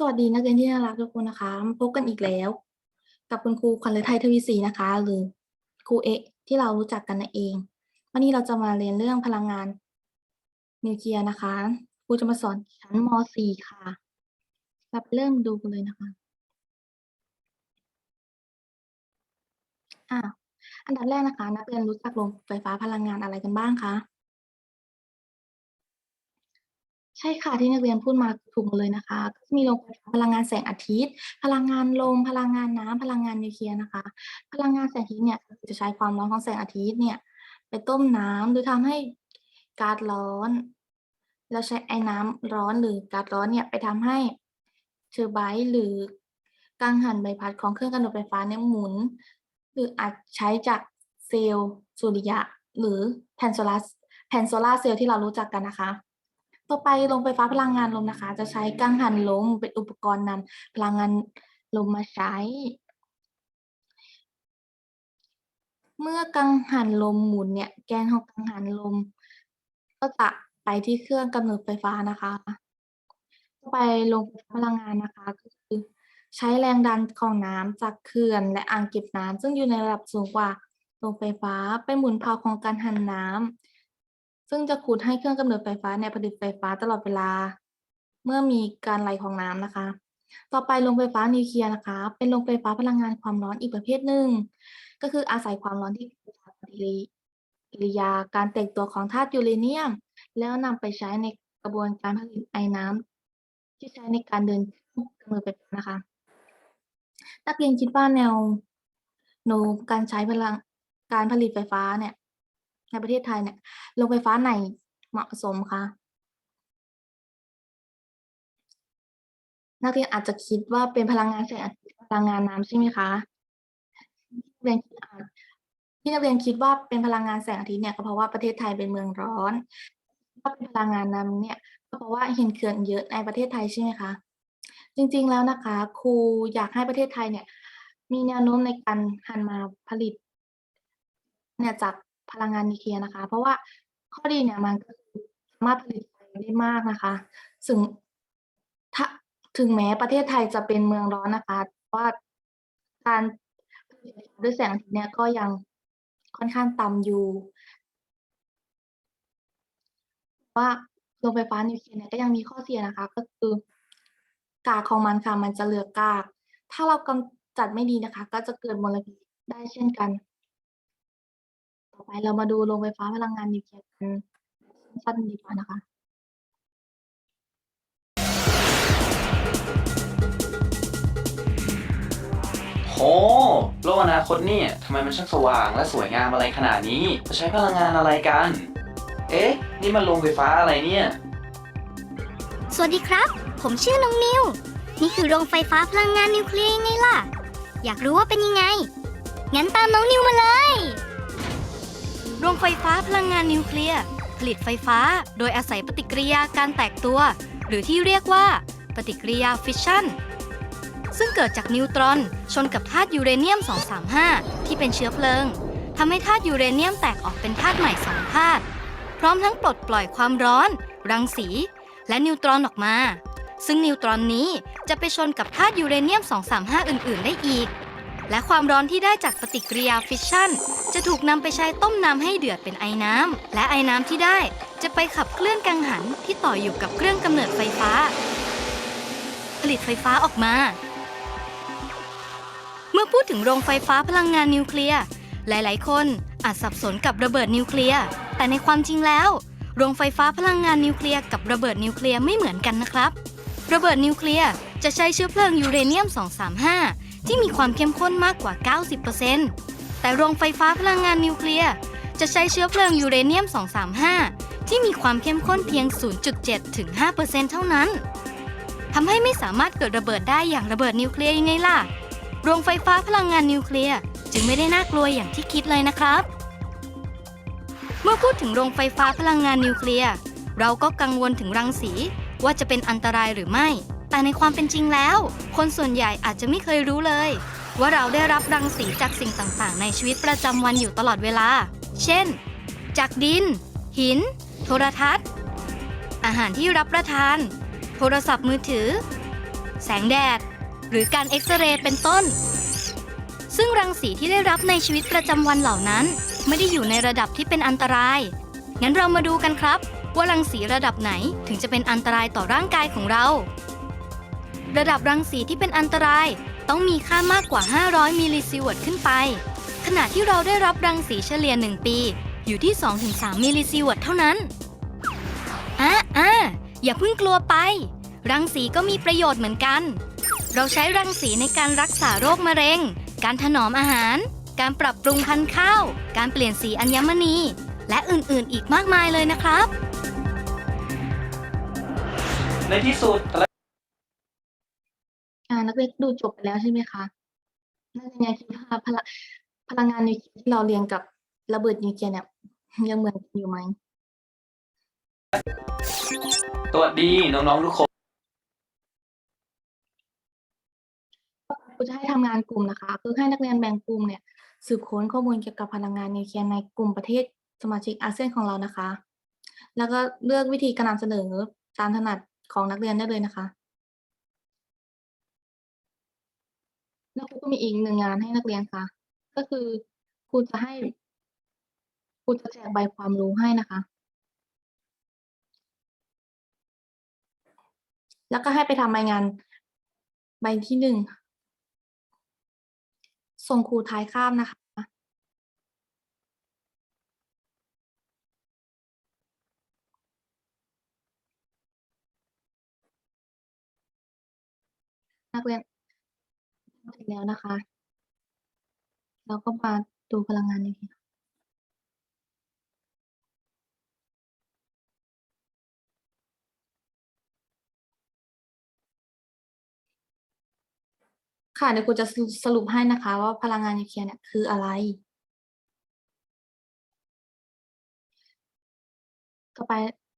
สวัสดีนักเรียนที่น่ารักทุกคนนะคะพบกันอีกแล้ว กับคุณครูขวัญฤทัยทวีศรีนะคะ หรือครูเอะที่เรารู้จักกันนั่นเอง วันนี้เราจะมาเรียนเรื่องพลังงานนิวเคลียร์นะคะครูจะมาสอนชั้นม .4 ค่ะ เราไปเริ่มดูกันเลยนะคะอ่าอันดับแรกนะคะ นักเรียนรู้จักโรงไฟฟ้าพลังงานอะไรกันบ้างคะ ใช่ค่ะที่นักเรียนพูดมาถูกหมดเลยนะคะก็จะมีโรงไฟฟ้าพลังงานแสงอาทิตย์ พลังงานลมพลังงานน้ำพลังงานนิวเคลียร์นะคะ พลังงานแสงอาทิตย์เนี่ยจะใช้ความร้อนของแสงอาทิตย์เนี่ย ไปต้มน้ำโดยทำให้ก๊าซร้อน แล้วใช้ไอ้น้ำร้อนหรือก๊าซร้อนเนี่ยไปทำให้เทอร์ไบน์หรือกังหันใบพัดของเครื่องกำเนิดไฟฟ้าเนี่ยหมุน หรืออาจใช้จากเซลล์สุริยะ หรือแผ่นโซลาร์แผ่นโซลาร์เซลล์ที่เรารู้จักกันนะคะ ต่อไปโรงไฟฟ้าพลังงานลมนะคะ จะใช้กังหันลมเป็นอุปกรณ์นำพลังงานลมมาใช้ เมื่อกังหันลมหมุนเนี่ยแกนของกังหันลม ก็จะไปที่เครื่องกำเนิดไฟฟ้านะคะต่อไปโรงไฟฟ้าพลังงานนะคะก็คือใช้แรงดันของน้ำจากเขื่อนและอ่างเก็บน้ำซึ่งอยู่ในระดับสูงกว่าโรงไฟฟ้า ไปหมุนพาวของการหันน้ำ ซึ่งจะขุดให้เครื่องกำเนิดไฟฟ้าเนี่ยผลิตไฟฟ้าตลอดเวลา เมื่อมีการไหลของน้ำนะคะ ต่อไปโรงไฟฟ้านิวเคลียร์นะคะ เป็นโรงไฟฟ้าพลังงานความร้อนอีกประเภทหนึ่ง ก็คืออาศัยความร้อนที่เกิดจากปฏิกิริยาการแตกตัวของธาตุยูเรเนียม แล้วนำไปใช้ในกระบวนการผลิตไอน้ำที่ใช้ในการเดินเครื่องกำเนิดไฟฟ้านะคะ นักเรียนคิดว่าแนวโน้มการใช้พลังการผลิตไฟฟ้าเนี่ย ในประเทศไทยเนี่ยโรงไฟฟ้าไหนเหมาะสมคะนักเรียนอาจจะคิดว่าเป็นพลังงานแสงอาทิตย์พลังงานน้ำใช่ไหมคะเรียนอาจที่นักเรียนคิดว่าเป็นพลังงานแสงอาทิตย์เนี่ยก็เพราะว่าประเทศไทยเป็นเมืองร้อนว่าเป็นพลังงานน้ำเนี่ยก็เพราะว่าเห็นเขื่อนเยอะในประเทศไทยใช่ไหมคะ จริงๆแล้วนะคะ ครูอยากให้ประเทศไทยเนี่ย มีแนวโน้มในการหันมาผลิต เนี่ยจาก พลังงานนิวเคลียร์นะคะ เพราะว่าข้อดีเนี่ยมันก็คือสามารถผลิตไฟได้มากนะคะซึ่งถ้าถึงแม้ประเทศไทยจะเป็นเมืองร้อนนะคะว่าการผลิตด้วยแสงอาทิตย์เนี่ยก็ยังค่อนข้างต่ำอยู่ ว่าโรงไฟฟ้านิวเคลียร์เนี่ยก็ยังมีข้อเสียนะคะ ก็คือกากของมันค่ะมันจะเหลือกาก ถ้าเรากำจัดไม่ดีนะคะ ก็จะเกิดมลพิษได้เช่นกัน ต่อไปเรามาดูโรงไฟฟ้าพลังงานนิวเคลียร์กันสั้นๆดีกว่านะคะ โหโลกอนาคตเนี่ยทำไมมันช่างสว่างและสวยงามอะไรขนาดนี้จะใช้พลังงานอะไรกัน เอ๊ะ นี่มันโรงไฟฟ้าอะไรเนี่ย สวัสดีครับ ผมชื่อน้องนิว นี่คือโรงไฟฟ้าพลังงานนิวเคลียร์ยังไงล่ะ อยากรู้ว่าเป็นยังไง งั้นตามน้องนิวมาเลย โรงไฟฟ้าพลังงานนิวเคลียร์ผลิตไฟฟ้าโดยอาศัยปฏิกิริยาการแตกตัว หรือที่เรียกว่า ปฏิกิริยาฟิชชันซึ่งเกิดจากนิวตรอนชนกับธาตุยูเรเนียม 235 ที่เป็นเชื้อเพลิงทำให้ธาตุยูเรเนียมแตกออกเป็นธาตุใหม่สองธาตุพร้อมทั้งปลดปล่อยความร้อน รังสี และนิวตรอนออกมา ซึ่งนิวตรอนนี้จะไปชนกับธาตุยูเรเนียม 235 อื่น ๆ ได้อีก และความร้อนที่ได้จากปฏิกิริยาฟิชชั่น จะถูกนำไปใช้ต้มน้ำให้เดือดเป็นไอน้ำ และไอน้ำที่ได้จะไปขับเคลื่อนกังหันที่ต่ออยู่กับเครื่องกำเนิดไฟฟ้า ผลิตไฟฟ้าออกมา เมื่อพูดถึงโรงไฟฟ้าพลังงานนิวเคลียร์หลาย ๆ คนอาจสับสนกับระเบิดนิวเคลียร์แต่ในความจริงแล้ว โรงไฟฟ้าพลังงานนิวเคลียร์กับระเบิดนิวเคลียร์ไม่เหมือนกันนะครับ ระเบิดนิวเคลียร์จะใช้เชื้อเพลิงยูเรเนียม 235 ที่มีความเข้มข้นมากกว่า 90%แต่โรงไฟฟ้าพลังงานนิวเคลียร์จะใช้เชื้อเพลิงยูเรเนียม 235 ที่มีความเข้มข้นเพียง 0.7 ถึง 5%เท่านั้นทำให้ไม่สามารถเกิดระเบิดได้อย่างระเบิดนิวเคลียร์ยังไงล่ะ โรงไฟฟ้าพลังงานนิวเคลียร์จึงไม่ได้น่ากลัวอย่างที่คิดเลยนะครับ เมื่อพูดถึงโรงไฟฟ้าพลังงานนิวเคลียร์เราก็กังวลถึงรังสีว่าจะเป็นอันตรายหรือไม่ แต่ในความเป็นจริงแล้ว คนส่วนใหญ่อาจจะไม่เคยรู้เลย ว่าเราได้รับรังสีจากสิ่งต่างๆ ในชีวิตประจำวันอยู่ตลอดเวลา เช่น จากดิน หิน โทรทัศน์ อาหารที่รับประทาน โทรศัพท์มือถือ แสงแดด หรือการเอ็กซเรย์เป็นต้น ซึ่งรังสีที่ได้รับในชีวิตประจำวันเหล่านั้น ไม่ได้อยู่ในระดับที่เป็นอันตราย งั้นเรามาดูกันครับ ว่ารังสีระดับไหนถึงจะเป็นอันตรายต่อร่างกายของเรา ระดับรังสีที่เป็นอันตราย ต้องมีค่ามากกว่า 500 มิลลิซีเวิร์ตขึ้นไป ขณะที่เราได้รับรังสีเฉลี่ย 1 ปี อยู่ที่ 2-3 มิลลิซีเวิร์ตเท่านั้นอะอะอย่าเพิ่งกลัวไป รังสีก็มีประโยชน์เหมือนกัน เราใช้รังสีในการรักษาโรคมะเร็ง การถนอมอาหาร การปรับปรุงพันธุ์ข้าว การเปลี่ยนสีอัญมณี และอื่นๆ อีกมากมายเลยนะครับ ในที่สุด นักเรียนดูจบไปแล้วใช่ไหมคะนักเรียนยังคิดว่าพลังพลังงานนิวเคลียร์ที่เราเรียนกับระเบิดนิวเคลียร์เนี่ยยังเหมือนกันอยู่ไหมสวัสดีน้องๆทุกคนครูจะให้ทำงานกลุ่มนะคะ คือให้นักเรียนแบ่งกลุ่มเนี่ย สืบค้นข้อมูลเกี่ยวกับพลังงานนิวเคลียร์ในกลุ่มประเทศสมาชิกอาเซียนของเรานะคะ แล้วก็เลือกวิธีการนำเสนอตามถนัดของนักเรียนได้เลยนะคะ มีอีกหนึ่งงานให้นักเรียนค่ะ ก็คือครูจะให้ครูจะแจกใบความรู้ให้นะคะ แล้วก็ให้ไปทำรายงานใบที่หนึ่งส่งครูท้ายคาบนะคะนักเรียน เสร็จแล้วนะคะ เราก็มาดูพลังงานนิวเคลียร์ค่ะเดี๋ยวครูจะสรุปให้นะคะว่าพลังงานนิวเคลียร์เนี่ยคืออะไร ต่อไป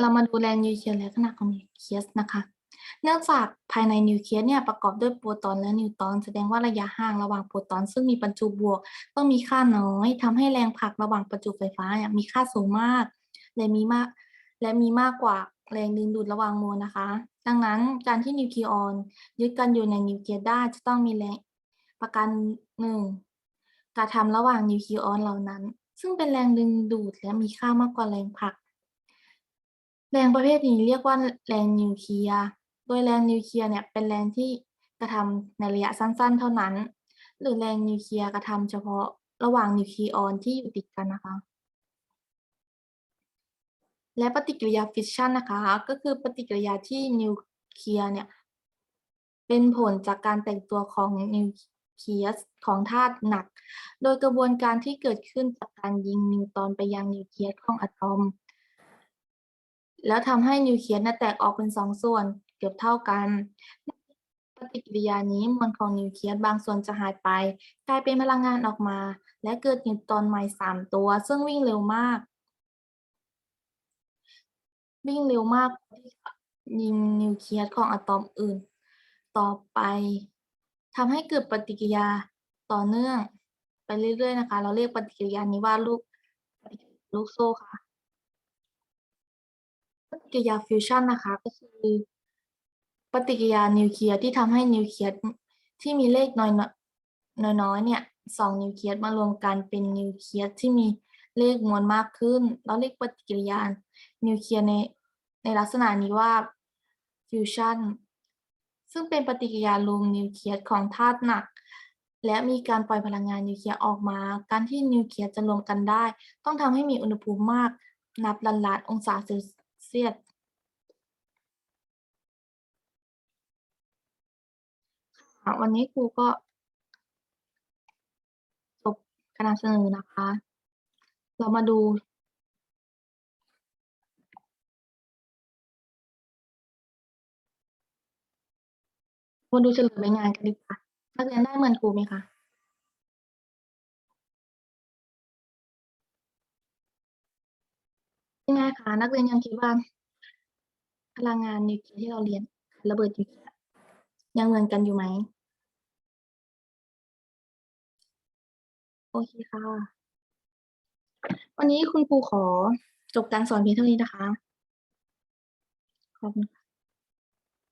เรามาดูแรงนิวเคลียร์และขนาดของนิวเคลียสนะคะ เนื่องจากภายในนิวเคลียสเนี่ยประกอบด้วยโปรตอนและนิวตรอนแสดงว่าระยะห่างระหว่างโปรตอน ซึ่งมีบรรจุบวก ต้องมีค่าน้อยทำให้แรงผลักระหว่างประจุไฟฟ้าเนี่ยมีค่าสูงมากและมีมาก และมีมากกว่าแรงดึงดูดระหว่างโมวลนะคะ ดังนั้นการที่นิวเคลียออนยึดกันอยู่ในนิวเคลียสได้จะต้องมีแรงประกันหนึ่งกระทำระหว่างนิวเคลียออนเหล่านั้น ซึ่งเป็นแรงดึงดูดและมีค่ามากกว่าแรงผลัก แรงประเภทนี้เรียกว่าแรงนิวเคลียร์ โดยแรงนิวเคลียร์เนี่ยเป็นแรงที่กระทำในระยะสั้น ๆ เท่านั้น หรือแรงนิวเคลียร์กระทำเฉพาะระหว่างนิวเคลียร์ออนที่อยู่ติดกันนะคะ และปฏิกิริยาฟิชชันนะคะ ก็คือปฏิกิริยาที่นิวเคลียร์เนี่ยเป็นผลจากการแตกตัวของนิวเคลียสของธาตุหนัก โดยกระบวนการที่เกิดขึ้นจากการยิงนิวตรอนไปยังนิวเคลียสของอะตอม แล้วทำให้นิวเคลียสแตกออกเป็นสองส่วน เกือบเท่ากันปฏิกิริยานี้มวลของนิวเคลียสบางส่วนจะหายไป กลายเป็นพลังงานออกมา และเกิดนิวตรอนใหม่สามตัว ซึ่งวิ่งเร็วมาก วิ่งเร็วมากยิงนิวเคลียสของอะตอมอื่น ต่อไปทำให้เกิดปฏิกิริยาต่อเนื่อง ไปเรื่อยๆนะคะ เราเรียกปฏิกิริยานี้ว่าลูกลูกโซ่ค่ะปฏิกิริยาฟิวชันนะคะก็คือ ฏิกิริยานิวเคลียร์ที่ทำให้นิวเคลียสที่มีเลขน้อยน้อยเนี่ยสองนิวเคลียสมารวมกันเป็นนิวเคลียสที่มีเลขมวลมากขึ้นเราเรียกปฏิกิริยานิวเคลียร์ในในลักษณะนี้ว่าฟิวชันซึ่งเป็นปฏิกิริยารวมนิวเคลียสของธาตุหนัก และมีการปล่อยพลังงานนิวเคลียร์ออกมา การที่นิวเคลียสจะรวมกันได้ ต้องทำให้มีอุณหภูมิมากนับล้านล้านองศาเซลเซียส ค่ะ วันนี้ครูก็จบการนำเสนอนะคะ เรามาดูมาดูเฉลยใบงานกันดีกว่านักเรียนได้เหมือนครูไหมคะยังไงคะนักเรียนยังคิดว่าพลังงานนิวเคลียร์ที่เราเรียนระเบิดนิวเคลียร์ยังเหมือนกันอยู่ไหม โอเคค่ะ วันนี้คุณครูขอจบการสอนเพียงเท่านี้นะคะ ขอบคุณค่ะ